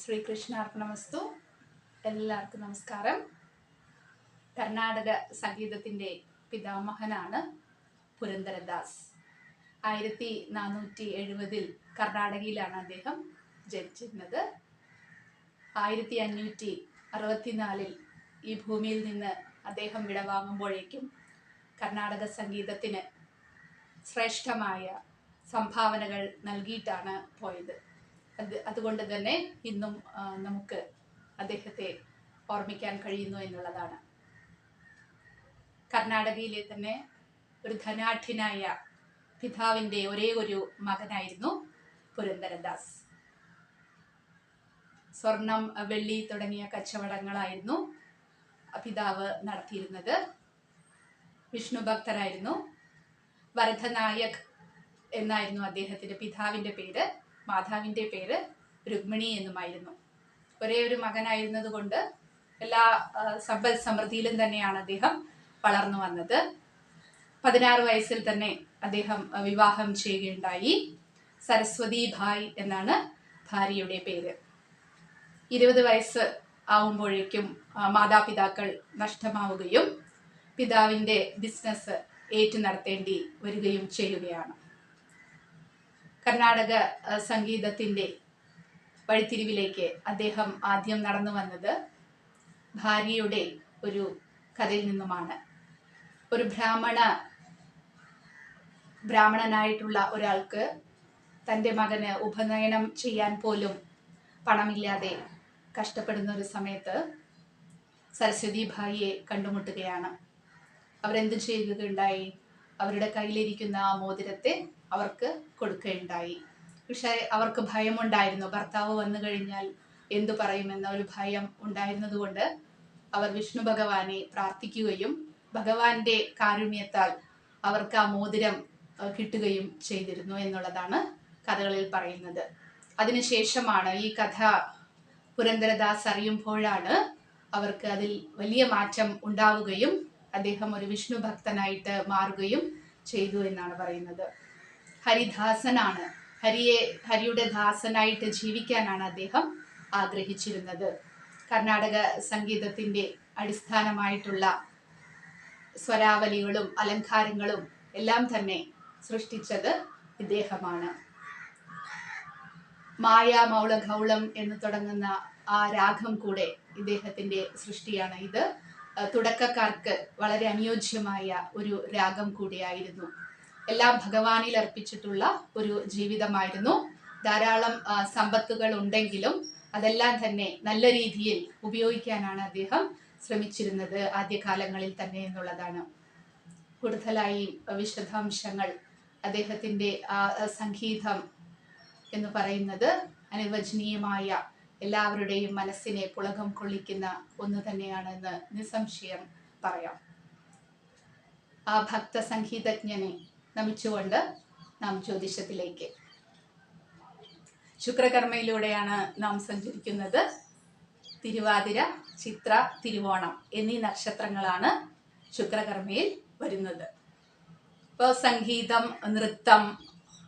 ശ്രീകൃഷ്ണാർപ്പണമസ്തു. എല്ലാവർക്കും നമസ്കാരം. കർണാടക സംഗീതത്തിന്റെ പിതാമഹനാണ് പുരന്ദരദാസ്. ആയിരത്തി നാനൂറ്റി എഴുപതിൽ കർണാടകയിലാണ് അദ്ദേഹം ജനിച്ചിരുന്നത്. ആയിരത്തി അഞ്ഞൂറ്റി അറുപത്തിനാലിൽ ഈ ഭൂമിയിൽ നിന്ന് അദ്ദേഹം വിടവാങ്ങുമ്പോഴേക്കും കർണാടക സംഗീതത്തിന് ശ്രേഷ്ഠമായ സംഭാവനകൾ നൽകിയിട്ടാണ് പോയത്. അത് അതുകൊണ്ട് തന്നെ ഇന്നും നമുക്ക് അദ്ദേഹത്തെ ഓർമ്മിക്കാൻ കഴിയുന്നു എന്നുള്ളതാണ്. കർണാടകയിലെ തന്നെ ഒരു ധനാഠ്യനായ പിതാവിന്റെ ഒരേ ഒരു മകനായിരുന്നു പുരന്ദരദാസ്. സ്വർണം വെള്ളി തുടങ്ങിയ കച്ചവടങ്ങളായിരുന്നു പിതാവ് നടത്തിയിരുന്നത്. വിഷ്ണു ഭക്തരായിരുന്നു. വരദനായക് എന്നായിരുന്നു അദ്ദേഹത്തിന്റെ പിതാവിന്റെ പേര്. മാതാവിന്റെ പേര് രുക്മിണി എന്നുമായിരുന്നു. ഒരേ ഒരു മകനായിരുന്നതുകൊണ്ട് എല്ലാ സമ്പൽ സമൃദ്ധിയിലും തന്നെയാണ് അദ്ദേഹം വളർന്നു വന്നത്. പതിനാറ് വയസ്സിൽ തന്നെ അദ്ദേഹം വിവാഹം ചെയ്യുകയുണ്ടായി. സരസ്വതി ഭായ് എന്നാണ് ഭാര്യയുടെ പേര്. ഇരുപത് വയസ്സ് ആവുമ്പോഴേക്കും മാതാപിതാക്കൾ നഷ്ടമാവുകയും പിതാവിന്റെ ബിസിനസ് ഏറ്റു നടത്തേണ്ടി വരികയും ചെയ്യുകയാണ്. കർണാടക സംഗീതത്തിന്റെ വഴിത്തിരിവിലേക്ക് അദ്ദേഹം ആദ്യം നടന്നു വന്നത് ഭാര്യയുടെ ഒരു കഥയിൽ നിന്നുമാണ്. ഒരു ബ്രാഹ്മണ ബ്രാഹ്മണനായിട്ടുള്ള ഒരാൾക്ക് തന്റെ മകന് ഉപനയനം ചെയ്യാൻ പോലും പണമില്ലാതെ കഷ്ടപ്പെടുന്ന ഒരു സമയത്ത് സരസ്വതി ഭായിയെ കണ്ടുമുട്ടുകയാണ്. അവരെന്ത് ചെയ്യുകയുണ്ടായി? അവരുടെ കയ്യിലിരിക്കുന്ന ആ മോതിരത്തെ അവർക്ക് കൊടുക്കുകയുണ്ടായി. പക്ഷേ അവർക്ക് ഭയമുണ്ടായിരുന്നു. ഭർത്താവ് വന്നു കഴിഞ്ഞാൽ എന്തു പറയുമെന്ന ഒരു ഭയം ഉണ്ടായിരുന്നതുകൊണ്ട് അവർ വിഷ്ണു ഭഗവാനെ പ്രാർത്ഥിക്കുകയും ഭഗവാന്റെ കാരുണ്യത്താൽ അവർക്ക് ആ മോതിരം കിട്ടുകയും ചെയ്തിരുന്നു എന്നുള്ളതാണ് കഥകളിൽ പറയുന്നത്. അതിനുശേഷമാണ് ഈ കഥ പുരന്ദരദാസ് അറിയുമ്പോഴാണ് അവർക്ക് അതിൽ വലിയ മാറ്റം ഉണ്ടാവുകയും അദ്ദേഹം ഒരു വിഷ്ണു ഭക്തനായിട്ട് മാറുകയും ചെയ്തു എന്നാണ് പറയുന്നത്. ഹരിദാസനാണ്. ഹരിയെ ഹരിയുടെ ദാസനായിട്ട് ജീവിക്കാനാണ് അദ്ദേഹം ആഗ്രഹിച്ചിരുന്നത്. കർണാടക സംഗീതത്തിന്റെ അടിസ്ഥാനമായിട്ടുള്ള സ്വരാവലികളും അലങ്കാരങ്ങളും എല്ലാം തന്നെ സൃഷ്ടിച്ചത് ഇദ്ദേഹമാണ്. മായ മൗള ഗൗളം എന്ന് തുടങ്ങുന്ന ആ രാഗം കൂടെ ഇദ്ദേഹത്തിന്റെ സൃഷ്ടിയാണ് ഇത്. തുടക്കക്കാർക്ക് വളരെ അനുയോജ്യമായ ഒരു രാഗം കൂടിയായിരുന്നു. എല്ലാം ഭഗവാനിൽ അർപ്പിച്ചിട്ടുള്ള ഒരു ജീവിതമായിരുന്നു. ധാരാളം സമ്പത്തുകൾ ഉണ്ടെങ്കിലും അതെല്ലാം തന്നെ നല്ല രീതിയിൽ ഉപയോഗിക്കാനാണ് അദ്ദേഹം ശ്രമിച്ചിരുന്നത് ആദ്യകാലങ്ങളിൽ തന്നെ എന്നുള്ളതാണ്. കൂടുതലായി വിശദാംശങ്ങൾ അദ്ദേഹത്തിന്റെ സംഗീതം എന്ന് പറയുന്നത് അനിർവചനീയമായ എല്ലാവരുടെയും മനസ്സിനെ പുളകം കൊള്ളിക്കുന്ന ഒന്ന് തന്നെയാണെന്ന് നിസ്സംശയം പറയാം. ആ ഭക്ത സംഗീതജ്ഞനെ നമിച്ചുകൊണ്ട് നാം ജ്യോതിഷത്തിലേക്ക്. ശുക്രകർമ്മയിലൂടെയാണ് നാം സഞ്ചരിക്കുന്നത്. തിരുവാതിര ചിത്ര തിരുവോണം എന്നീ നക്ഷത്രങ്ങളാണ് ശുക്രകർമ്മയിൽ വരുന്നത്. ഇപ്പോൾ സംഗീതം നൃത്തം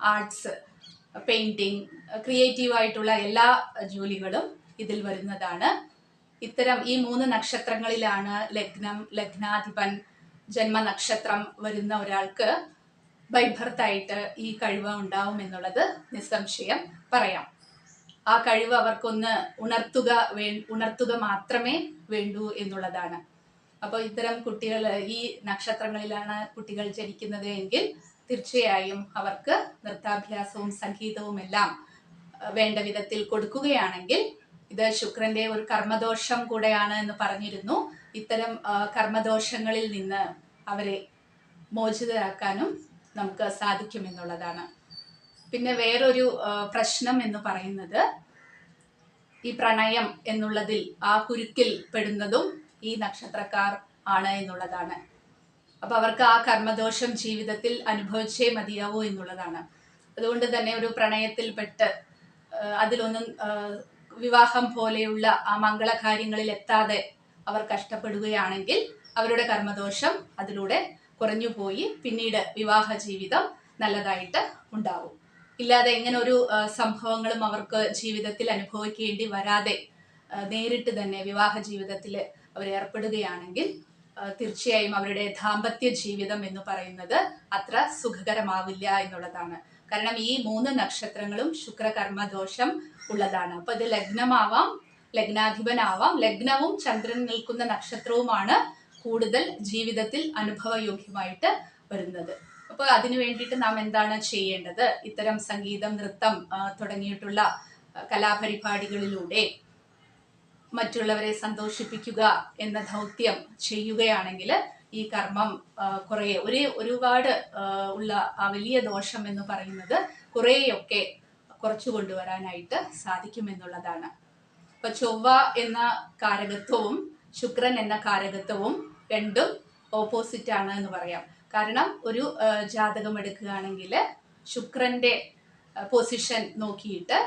ആർട്സ് പെയിന്റിങ് ക്രിയേറ്റീവ് ആയിട്ടുള്ള എല്ലാ ജോലികളും ഇതിൽ വരുന്നതാണ്. ഇത്തരം ഈ മൂന്ന് നക്ഷത്രങ്ങളിലാണ് ലഗ്നം ലഗ്നാധിപൻ ജന്മനക്ഷത്രം വരുന്ന ഒരാൾക്ക് ബൈഭർത്തായിട്ട് ഈ കഴിവ് ഉണ്ടാവും എന്നുള്ളത് നിസ്സംശയം പറയാം. ആ കഴിവ് അവർക്കൊന്ന് ഉണർത്തുക വേ ഉണർത്തുക മാത്രമേ വേണ്ടൂ എന്നുള്ളതാണ്. അപ്പോൾ ഇത്തരം കുട്ടികൾ ഈ നക്ഷത്രങ്ങളിലാണ് കുട്ടികൾ ജനിക്കുന്നത് എങ്കിൽ തീർച്ചയായും അവർക്ക് നൃത്താഭ്യാസവും സംഗീതവും എല്ലാം വേണ്ട വിധത്തിൽ കൊടുക്കുകയാണെങ്കിൽ ഇത് ശുക്രന്റെ ഒരു കർമ്മദോഷം കൂടെയാണ് എന്ന് പറഞ്ഞിരുന്നു. ഇത്തരം കർമ്മദോഷങ്ങളിൽ നിന്ന് അവരെ മോചിതരാക്കാനും നമുക്ക് സാധിക്കുമെന്നുള്ളതാണ് പിന്നെ വേറൊരു പ്രശ്നം എന്ന് പറയുന്നത് ഈ പ്രണയം എന്നുള്ളതിൽ ആ കുരുക്കിൽ പെടുന്നതും ഈ നക്ഷത്രക്കാർ ആണ് എന്നുള്ളതാണ്. അപ്പൊ അവർക്ക് ആ കർമ്മദോഷം ജീവിതത്തിൽ അനുഭവിച്ചേ മതിയാവൂ എന്നുള്ളതാണ്. അതുകൊണ്ട് തന്നെ ഒരു പ്രണയത്തിൽപ്പെട്ട് പെട്ട് അതിലൊന്നും വിവാഹം പോലെയുള്ള ആ മംഗള കാര്യങ്ങളിൽ എത്താതെ അവർ കഷ്ടപ്പെടുകയാണെങ്കിൽ അവരുടെ കർമ്മദോഷം അതിലൂടെ കുറഞ്ഞു പോയി പിന്നീട് വിവാഹ ജീവിതം നല്ലതായിട്ട് ഉണ്ടാവും. ഇല്ലാതെ ഇങ്ങനെ ഒരു സംഭവങ്ങളും അവർക്ക് ജീവിതത്തിൽ അനുഭവിക്കേണ്ടി വരാതെ നേരിട്ട് തന്നെ വിവാഹ ജീവിതത്തിൽ അവർ ഏർപ്പെടുകയാണെങ്കിൽ തീർച്ചയായും അവരുടെ ദാമ്പത്യ ജീവിതം എന്ന് പറയുന്നത് അത്ര സുഖകരമാവില്ല എന്നുള്ളതാണ്. കാരണം ഈ മൂന്ന് നക്ഷത്രങ്ങളും ശുക്രകർമ്മ ദോഷം ഉള്ളതാണ്. അപ്പൊ ഇത് ലഗ്നമാവാം ലഗ്നാധിപനാവാം ലഗ്നവും ചന്ദ്രൻ നിൽക്കുന്ന നക്ഷത്രവുമാണ് കൂടുതൽ ജീവിതത്തിൽ അനുഭവയോഗ്യമായിട്ട് വരുന്നത്. അപ്പോൾ അതിനു വേണ്ടിയിട്ട് നാം എന്താണ് ചെയ്യേണ്ടത്? ഇത്തരം സംഗീതം നൃത്തം തുടങ്ങിയിട്ടുള്ള കലാപരിപാടികളിലൂടെ മറ്റുള്ളവരെ സന്തോഷിപ്പിക്കുക എന്ന ദൗത്യം ചെയ്യുകയാണെങ്കിൽ ഈ കർമ്മം കുറേ ഒരു ഒരുപാട് ഉള്ള ആ വലിയ ദോഷം എന്ന് പറയുന്നത് കുറേയൊക്കെ കുറച്ചു കൊണ്ടുവരാനായിട്ട് സാധിക്കുമെന്നുള്ളതാണ്. ഇപ്പൊ ചൊവ്വ എന്ന കാരകത്വവും ശുക്രൻ എന്ന കാരകത്വവും രണ്ടും ഓപ്പോസിറ്റ് ആണ് എന്ന് പറയാം. കാരണം ഒരു ജാതകം എടുക്കുകയാണെങ്കിൽ ശുക്രന്റെ പൊസിഷൻ നോക്കിയിട്ട്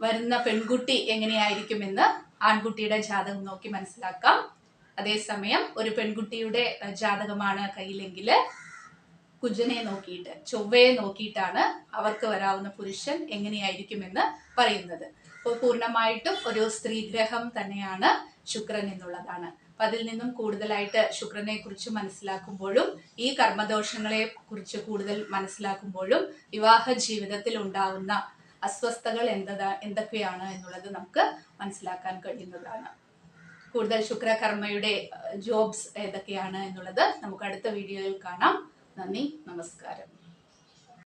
വരുന്ന പെൺകുട്ടി എങ്ങനെയായിരിക്കുമെന്ന് ആൺകുട്ടിയുടെ ജാതകം നോക്കി മനസ്സിലാക്കാം. അതേസമയം ഒരു പെൺകുട്ടിയുടെ ജാതകമാണ് കയ്യിലെങ്കിൽ കുജനെ നോക്കിയിട്ട് ചൊവ്വയെ നോക്കിയിട്ടാണ് അവർക്ക് വരാവുന്ന പുരുഷൻ എങ്ങനെയായിരിക്കുമെന്ന് പറയുന്നത്. അപ്പോൾ പൂർണമായിട്ടും ഒരു സ്ത്രീഗ്രഹം തന്നെയാണ് ശുക്രൻ എന്നുള്ളതാണ്. അപ്പൊ അതിൽ നിന്നും കൂടുതലായിട്ട് ശുക്രനെ കുറിച്ച് മനസ്സിലാക്കുമ്പോഴും ഈ കർമ്മദോഷങ്ങളെ കുറിച്ച് കൂടുതൽ മനസ്സിലാക്കുമ്പോഴും വിവാഹ ജീവിതത്തിൽ ഉണ്ടാവുന്ന അസ്വസ്ഥതകൾ എന്തതാ എന്തൊക്കെയാണ് എന്നുള്ളത് നമുക്ക് മനസ്സിലാക്കാൻ കഴിയുന്നതാണ്. കൂടുതൽ ശുക്രകർമ്മയുടെ ജോബ്സ് ഏതൊക്കെയാണ് എന്നുള്ളത് നമുക്ക് അടുത്ത വീഡിയോയിൽ കാണാം. നന്ദി നമസ്കാരം.